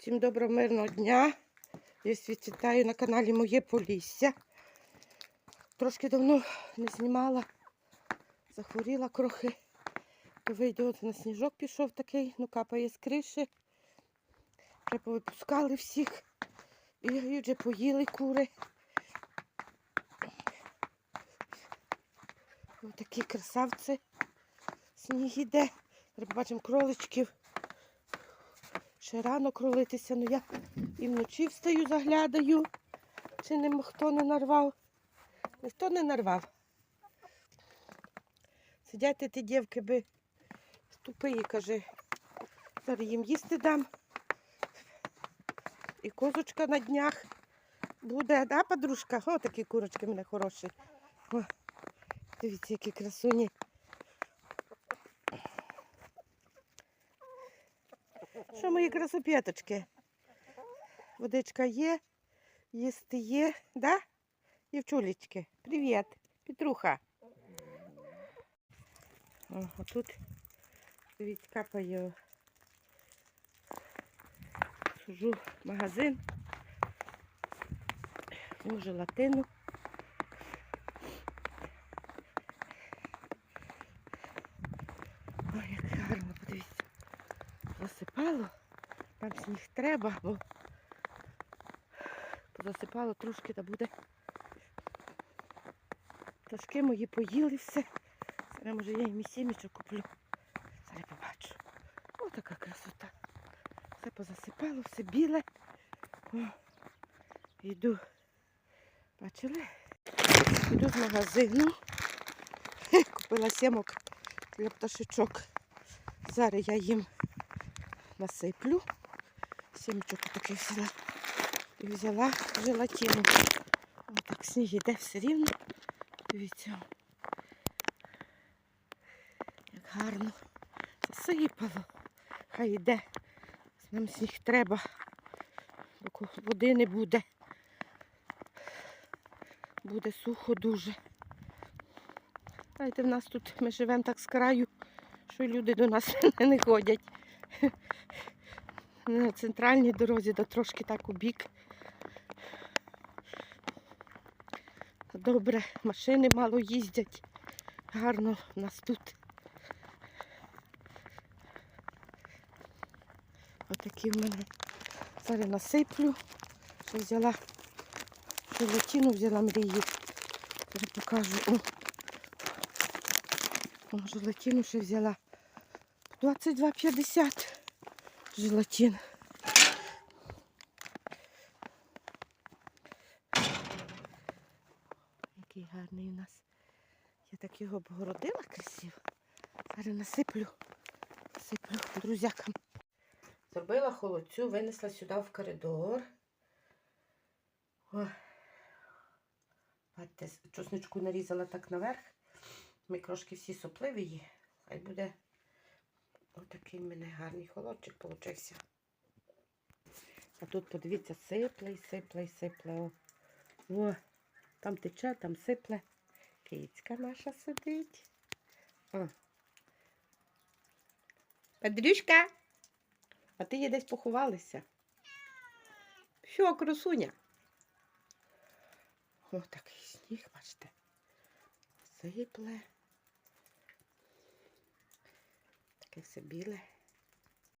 Всім доброго мирного дня. Я всіх вітаю на каналі Моє Полісся. Трошки давно не знімала, захворіла крохи. То вийде от на сніжок пішов такий, ну капає з криші. Вже повипускали всіх. Бігають, вже поїли кури. Ось такі красавці. Сніг іде. Зараз побачимо кроличків. Ще рано кролитися, ну я і вночі встаю, заглядаю, чи не хто не нарвав. Ніхто не нарвав. Сидять ті дівки би тупі, каже. Зараз їм їсти дам. І козочка на днях буде, да, подружка? О, такі курочки в мене хороші. О, дивіться, які красуні. Що мої красопеточки? Водичка є, їсти є, да? Дівчулечки, привіт, Петруха. О, а тут, дивіться, капає. Сужу в магазин. Візьму желатину. Ой, як гарно, подивіться. Засипало. Там сніг треба, бо засипало трошки та буде. Пташки мої поїли все. Зараз може я їм і сімічок куплю. Зараз побачу. Ось така красота. Все позасипало, все біле. О, йду. Бачили? Йду з магазину. Купила сімок для пташечок. Зараз я їм насиплю. Сімечок такий взяла. І взяла желатину. Ось так сніг іде все рівно. Дивіться. Як гарно. Засипало. Хай йде. Нам сніг треба. Бо води не буде. Буде сухо дуже. Знаєте, в нас тут ми живемо так з краю, що люди до нас не ходять. Не на центральній дорозі, да трошки так у бік. Добре, машини мало їздять. Гарно в нас тут. Отакі в мене. Зараз насиплю. Ще взяла желатину, взяла мрії. Зараз покажу. О, желатину ще взяла. 22,50 желатин. Який гарний у нас. Я так його обгородила красиво. Зараз насиплю. Насиплю друзякам. Зробила холодцю, винесла сюди в коридор. О. Бачите, чесничку нарізала так наверх. Мікрошки всі сопливі. Хай буде отакий в мене гарний холодчик получився. А тут, подивіться, сипле, сипле, сипле. О. Там тече, там сипле. Кицька наша сидить. О. Педрюшка, а ти є десь поховалися? Що, красуня? О, такий сніг, бачите. Сипле. Таке все біле.